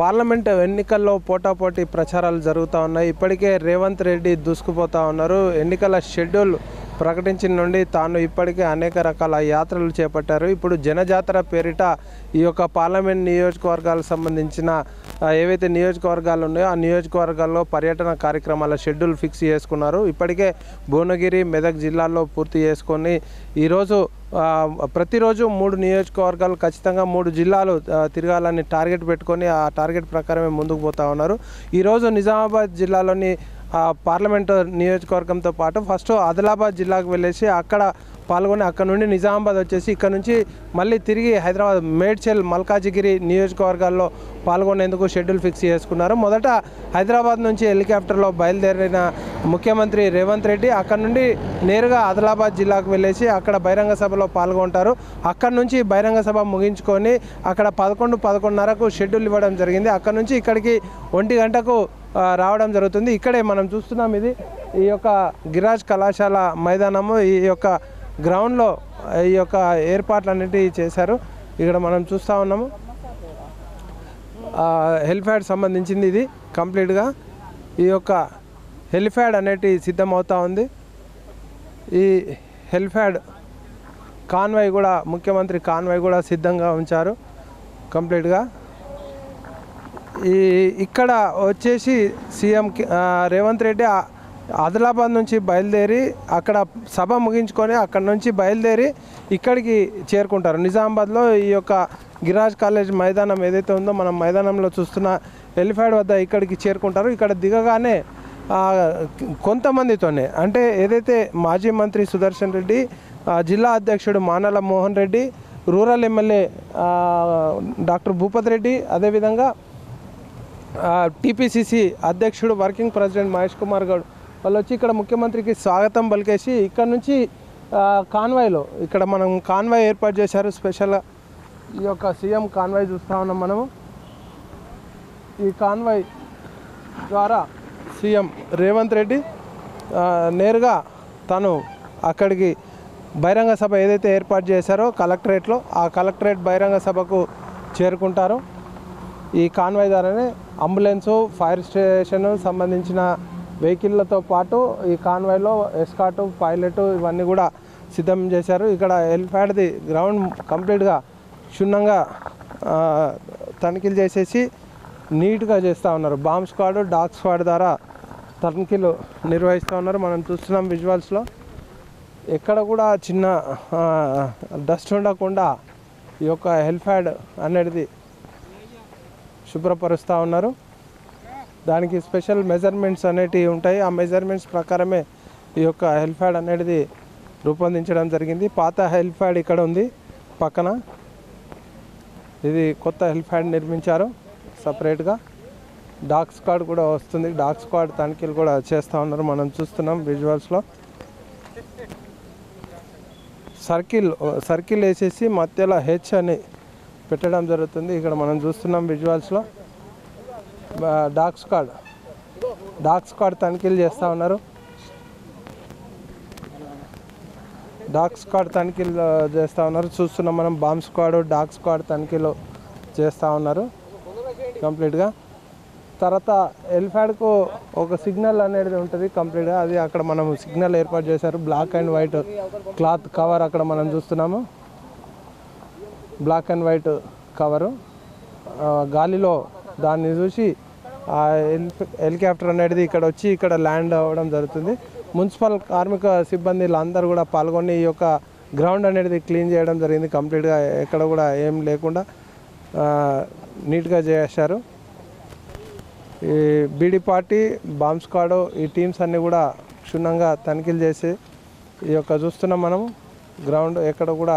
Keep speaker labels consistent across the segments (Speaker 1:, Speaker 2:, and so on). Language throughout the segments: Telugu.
Speaker 1: పార్లమెంట్ ఎన్నికల్లో పోటాపోటీ ప్రచారాలు జరుగుతూ ఉన్నాయి. ఇప్పటికే రేవంత్ రెడ్డి దూసుకుపోతా ఉన్నారు. ఎన్నికల షెడ్యూల్ ప్రకటించిన నుండి తాను ఇప్పటికే అనేక రకాల యాత్రలు చేపట్టారు. ఇప్పుడు జనజాతర పేరిట ఈ యొక్క పార్లమెంట్ నియోజకవర్గాలకు సంబంధించిన ఏవైతే నియోజకవర్గాలు ఉన్నాయో ఆ నియోజకవర్గాల్లో పర్యటన కార్యక్రమాల షెడ్యూల్ ఫిక్స్ చేసుకున్నారు. ఇప్పటికే భువనగిరి మెదక్ జిల్లాల్లో పూర్తి చేసుకొని ఈరోజు ప్రతిరోజు మూడు నియోజకవర్గాలు ఖచ్చితంగా మూడు జిల్లాలు తిరగాలని టార్గెట్ పెట్టుకొని ఆ టార్గెట్ ప్రకారమే ముందుకు పోతా ఉన్నారు. ఈరోజు నిజామాబాద్ జిల్లాలోని పార్లమెంటు నియోజకవర్గంతో పాటు ఫస్ట్ ఆదిలాబాద్ జిల్లాకు వెళ్ళేసి అక్కడ పాల్గొని అక్కడ నుండి నిజామాబాద్ వచ్చేసి ఇక్కడ నుంచి మళ్ళీ తిరిగి హైదరాబాద్ మేడ్చల్ మల్కాజిగిరి నియోజకవర్గాల్లో పాల్గొనేందుకు షెడ్యూల్ ఫిక్స్ చేసుకున్నారు. మొదట హైదరాబాద్ నుంచి హెలికాప్టర్లో బయలుదేరిన ముఖ్యమంత్రి రేవంత్ రెడ్డి అక్కడ నుండి నేరుగా ఆదిలాబాద్ జిల్లాకు వెళ్ళేసి అక్కడ బహిరంగ సభలో పాల్గొంటారు. అక్కడ నుంచి బహిరంగ సభ ముగించుకొని అక్కడ పదకొండు పదకొండున్నరకు షెడ్యూల్ ఇవ్వడం జరిగింది. అక్కడ నుంచి ఇక్కడికి ఒంటి గంటకు రావడం జరుగుతుంది. ఇక్కడే మనం చూస్తున్నాం ఇది ఈ యొక్క గిరాజ్ కళాశాల మైదానము. ఈ యొక్క గ్రౌండ్లో ఈ యొక్క ఏర్పాట్లు అనేటివి చేశారు. ఇక్కడ మనం చూస్తూ ఉన్నాము. హెలిప్యాడ్ సంబంధించింది ఇది కంప్లీట్గా. ఈ యొక్క హెలిప్యాడ్ అనేటి సిద్ధమవుతూ ఉంది. ఈ హెలిప్యాడ్ కాన్వాయ్ కూడా ముఖ్యమంత్రి కాన్వాయ్ కూడా సిద్ధంగా ఉంచారు కంప్లీట్గా. ఈ ఇక్కడ వచ్చేసి సీఎం రేవంత్ రెడ్డి ఆదిలాబాద్ నుంచి బయలుదేరి అక్కడ సభ ముగించుకొని అక్కడ నుంచి బయలుదేరి ఇక్కడికి చేరుకుంటారు. నిజామాబాద్లో ఈ యొక్క గిరాజ్ కాలేజ్ మైదానం ఏదైతే ఉందో మనం మైదానంలో చూస్తున్న ఎలిఫైడ్ వద్ద ఇక్కడికి చేరుకుంటారు. ఇక్కడ దిగగానే కొంతమందితోనే అంటే ఏదైతే మాజీ మంత్రి సుదర్శన్ రెడ్డి జిల్లా అధ్యక్షుడు Manala Mohan Reddy rural MLA doctor Bhupath Reddy అదేవిధంగా టీపీసీసీ అధ్యక్షుడు వర్కింగ్ ప్రెసిడెంట్ మహేష్ కుమార్ గౌడ్ వాళ్ళు వచ్చి ఇక్కడ ముఖ్యమంత్రికి స్వాగతం పలికేసి ఇక్కడ నుంచి కాన్వాయ్లో ఇక్కడ మనం కాన్వాయ్ ఏర్పాటు చేశారు. స్పెషల్గా ఈ యొక్క సీఎం కాన్వాయ్ చూస్తూ ఉన్నాం మనము. ఈ కాన్వాయ్ ద్వారా సీఎం రేవంత్ రెడ్డి నేరుగా తను అక్కడికి బహిరంగ సభ ఏదైతే ఏర్పాటు చేశారో కలెక్టరేట్లో ఆ కలెక్టరేట్ బహిరంగ సభకు చేరుకుంటారు. ఈ కాన్వాయ్ ద్వారానే అంబులెన్సు ఫైర్ స్టేషన్ సంబంధించిన వెహికల్లతో పాటు ఈ కాన్వాయ్లో ఎస్కాటు పైలట్ ఇవన్నీ కూడా సిద్ధం చేశారు. ఇక్కడ ఎల్ఫాడ్ది గ్రౌండ్ కంప్లీట్గా క్షుణ్ణంగా తనిఖీలు చేసేసి నీట్గా చేస్తూ ఉన్నారు. బాంబ్ స్క్వాడ్ డాగ్ స్క్వాడ్ ద్వారా తనిఖీలు నిర్వహిస్తూ ఉన్నారు. మనం చూస్తున్నాం విజువల్స్లో. ఎక్కడ కూడా చిన్న డస్ట్ ఉండకుండా ఈ యొక్క హెల్ప్యాడ్ అనేది శుభ్రపరుస్తూ ఉన్నారు. దానికి స్పెషల్ మెజర్మెంట్స్ అనేటివి ఉంటాయి. ఆ మెజర్మెంట్స్ ప్రకారమే ఈ యొక్క హెల్ఫ్యాడ్ అనేది రూపొందించడం జరిగింది. పాత హెల్ఫ్యాడ్ ఇక్కడ ఉంది పక్కన. ఇది కొత్త హెల్ఫ్యాడ్ నిర్మించారు సపరేట్గా. డాక్ స్క్వాడ్ కూడా వస్తుంది. డాక్ స్క్వాడ్ తనిఖీలు కూడా చేస్తూ ఉన్నారు. మనం చూస్తున్నాం విజువల్స్లో. సర్కిల్ సర్కిల్ వేసేసి మధ్యలో హెచ్ అని పెట్టడం జరుగుతుంది. ఇక్కడ మనం చూస్తున్నాం విజువల్స్లో. డాగ్ స్క్వాడ్ డాగ్ స్క్వాడ్ తనిఖీలు చేస్తూ ఉన్నారు. డాగ్ స్క్వాడ్ తనిఖీలు చేస్తూ ఉన్నారు. చూస్తున్నాం మనం బాంబ్ స్క్వాడ్ డాగ్ స్క్వాడ్ తనిఖీలు చేస్తూ ఉన్నారు. కంప్లీట్గా తర్వాత ఎల్ఫాడ్కు ఒక సిగ్నల్ అనేది ఉంటుంది కంప్లీట్గా అది అక్కడ మనం సిగ్నల్ ఏర్పాటు చేశారు. Black and white cloth cover అక్కడ మనం చూస్తున్నాము. బ్లాక్ అండ్ వైట్ కవరు గాలిలో దాన్ని చూసి ఆ హెలికాప్టర్ అనేది ఇక్కడ వచ్చి ఇక్కడ ల్యాండ్ అవ్వడం జరుగుతుంది. మున్సిపల్ కార్మిక సిబ్బందిలు అందరూ కూడా పాల్గొని ఈ యొక్క గ్రౌండ్ అనేది క్లీన్ చేయడం జరిగింది. కంప్లీట్గా ఎక్కడ కూడా ఏం లేకుండా నీట్గా చేశారు. ఈ బీడీ పార్టీ బాంబ్ స్క్వాడు ఈ టీమ్స్ అన్నీ కూడా క్షుణ్ణంగా తనిఖీలు చేసి ఈ యొక్క చూస్తున్నాం మనం. గ్రౌండ్ ఎక్కడ కూడా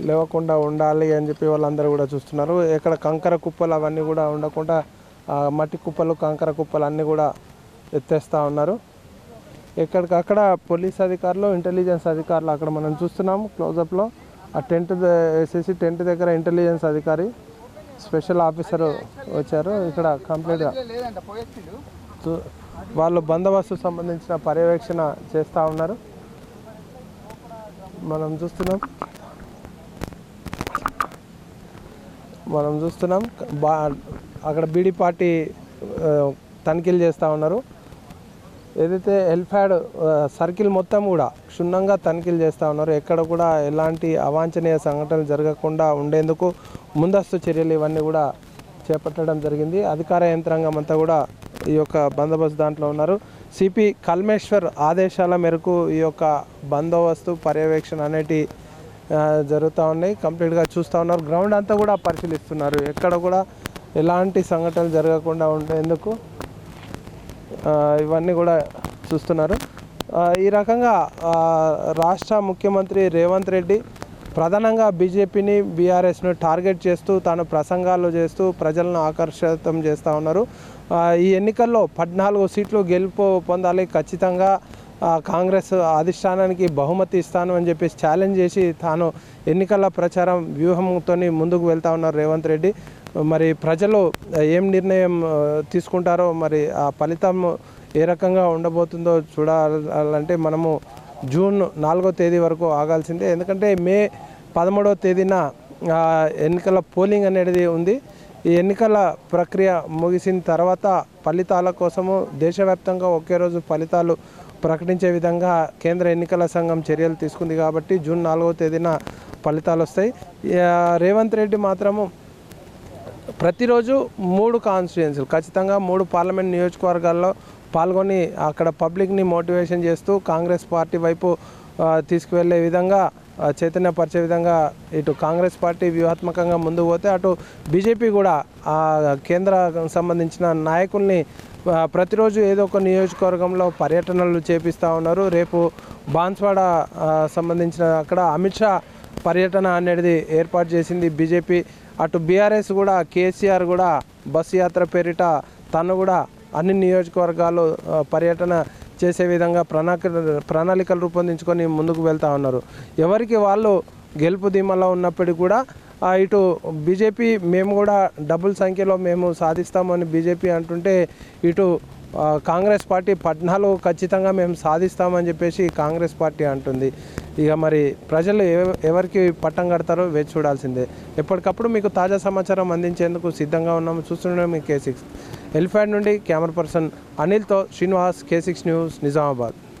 Speaker 1: లేవకుండా ఉండాలి అని చెప్పి వాళ్ళందరూ కూడా చూస్తున్నారు. ఎక్కడ కంకర కుప్పలు అవన్నీ కూడా ఉండకుండా మట్టి కుప్పలు కంకర కుప్పలు అన్నీ కూడా ఎత్తేస్తూ ఉన్నారు. ఎక్కడికక్కడ పోలీస్ అధికారులు ఇంటెలిజెన్స్ అధికారులు అక్కడ మనం చూస్తున్నాము క్లోజప్లో. ఆ టెంట్ ద- వేసేసి టెంట్ దగ్గర ఇంటెలిజెన్స్ అధికారి స్పెషల్ ఆఫీసర్ వచ్చారు. ఇక్కడ కంప్లీట్గా చూ- వాళ్ళు బందోబస్తు సంబంధించిన పర్యవేక్షణ చేస్తూ ఉన్నారు. మనం చూస్తున్నాం. మనం చూస్తున్నాం. బా అక్కడ బీడీ పార్టీ తనిఖీలు చేస్తూ ఉన్నారు. ఏదైతే హెల్ప్యాడ్ సర్కిల్ మొత్తం కూడా క్షుణ్ణంగా తనిఖీలు చేస్తూ ఉన్నారు. ఎక్కడ కూడా ఎలాంటి అవాంఛనీయ సంఘటనలు జరగకుండా ఉండేందుకు ముందస్తు చర్యలు ఇవన్నీ కూడా చేపట్టడం జరిగింది. అధికార యంత్రాంగం అంతా కూడా ఈ యొక్క బందోబస్తు దాంట్లో ఉన్నారు. సిపి కల్మేశ్వర్ ఆదేశాల మేరకు ఈ యొక్క బందోబస్తు పర్యవేక్షణ అనేటి జరుగుతూ ఉన్నాయి. కంప్లీట్గా చూస్తూ ఉన్నారు. గ్రౌండ్ అంతా కూడా పరిశీలిస్తున్నారు. ఎక్కడ కూడా ఎలాంటి సంఘటనలు జరగకుండా ఉండేందుకు ఇవన్నీ కూడా చూస్తున్నారు. ఈ రకంగా రాష్ట్ర ముఖ్యమంత్రి రేవంత్ రెడ్డి ప్రధానంగా బీజేపీని బీఆర్ఎస్ను టార్గెట్ చేస్తూ తాను ప్రసంగాలు చేస్తూ ప్రజలను ఆకర్షితం చేస్తూ ఉన్నారు. ఈ ఎన్నికల్లో పద్నాలుగు సీట్లు గెలుపు పొందాలి. ఖచ్చితంగా కాంగ్రెస్ అధిష్టానానికి బహుమతి ఇస్తాను అని చెప్పేసి ఛాలెంజ్ చేసి తాను ఎన్నికల ప్రచారం వ్యూహంతో ముందుకు వెళ్తా ఉన్నారు రేవంత్ రెడ్డి. మరి ప్రజలు ఏం నిర్ణయం తీసుకుంటారో మరి ఆ ఫలితం ఏ రకంగా ఉండబోతుందో చూడాలంటే మనము జూన్ నాలుగో తేదీ వరకు ఆగాల్సిందే. ఎందుకంటే మే పదమూడవ తేదీన ఎన్నికల పోలింగ్ అనేది ఉంది. ఈ ఎన్నికల ప్రక్రియ ముగిసిన తర్వాత ఫలితాల కోసము దేశవ్యాప్తంగా ఒకే రోజు ఫలితాలు ప్రకటించే విధంగా కేంద్ర ఎన్నికల సంఘం చర్యలు తీసుకుంది కాబట్టి జూన్ నాలుగో తేదీన ఫలితాలు వస్తాయి. రేవంత్ రెడ్డి మాత్రము ప్రతిరోజు మూడు కాన్స్టిట్యుయెన్సీలు ఖచ్చితంగా మూడు పార్లమెంట్ నియోజకవర్గాల్లో పాల్గొని అక్కడ పబ్లిక్ని మోటివేషన్ చేస్తూ కాంగ్రెస్ పార్టీ వైపు తీసుకువెళ్ళే విధంగా చైతన్యపరిచే విధంగా ఇటు కాంగ్రెస్ పార్టీ వ్యూహాత్మకంగా ముందుకు పోతే అటు బీజేపీ కూడా ఆ కేంద్ర సంబంధించిన నాయకుల్ని ప్రతిరోజు ఏదో ఒక నియోజకవర్గంలో పర్యటనలు చేపిస్తూ ఉన్నారు. రేపు బాన్స్వాడ సంబంధించిన అక్కడ అమిత్ షా పర్యటన అనేది ఏర్పాటు చేసింది బీజేపీ. అటు బీఆర్ఎస్ కూడా కేసీఆర్ కూడా బస్సు యాత్ర పేరిట తను కూడా అన్ని నియోజకవర్గాలు పర్యటన చేసే విధంగా ప్రణాళిక ప్రణాళికలు రూపొందించుకొని ముందుకు వెళ్తా ఉన్నారు. ఎవరికి వాళ్ళు గెలుపు ధీమలో ఉన్నప్పటికీ కూడా ఇటు బీజేపీ మేము కూడా డబుల్ సంఖ్యలో మేము సాధిస్తామని బీజేపీ అంటుంటే ఇటు కాంగ్రెస్ పార్టీ పద్నాలుగు ఖచ్చితంగా మేము సాధిస్తామని చెప్పేసి కాంగ్రెస్ పార్టీ అంటుంది. ఇక మరి ప్రజలు ఎవ- ఎవరికి పట్టం కడతారో వేచి చూడాల్సిందే. ఎప్పటికప్పుడు మీకు తాజా సమాచారం అందించేందుకు సిద్ధంగా ఉన్నాము. చూస్తుండే మీ కే సిక్స్. ఎలిఫాంట్ నుండి camera person అనిల్తో Srinivas K six news Nizamabad.